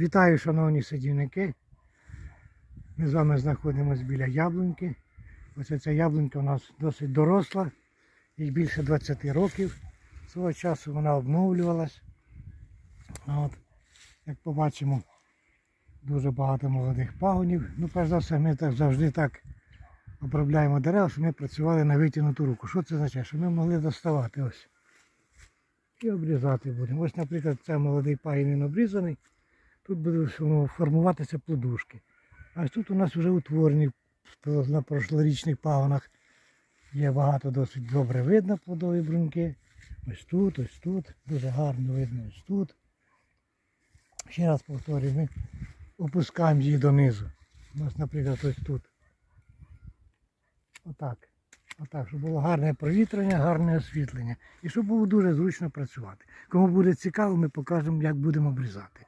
Вітаю, шановні садівники. Ми з вами знаходимося біля яблуньки. Ось ця яблунька у нас досить доросла, їй більше 20 років. Свого часу вона обновлювалась. От. Як побачимо, дуже багато молодих пагонів. Ну, перш за все, ми так завжди так обробляємо дерева, щоб ми працювали на витягнуту руку. Що це означає? Що ми могли доставати ось. І обрізати будемо. Ось, наприклад, це молодий пагін обрізаний. Тут будуть формуватися плодушки. А тут у нас вже утворені на прошлорічних пагонах. Є багато досить добре видно плодові бруньки. Ось тут, ось тут. Дуже гарно видно ось тут. Ще раз повторюю, ми опускаємо її донизу. У нас, наприклад, ось тут. Отак. Отак, щоб було гарне провітрення, гарне освітлення. І щоб було дуже зручно працювати. Кому буде цікаво, ми покажемо, як будемо обрізати.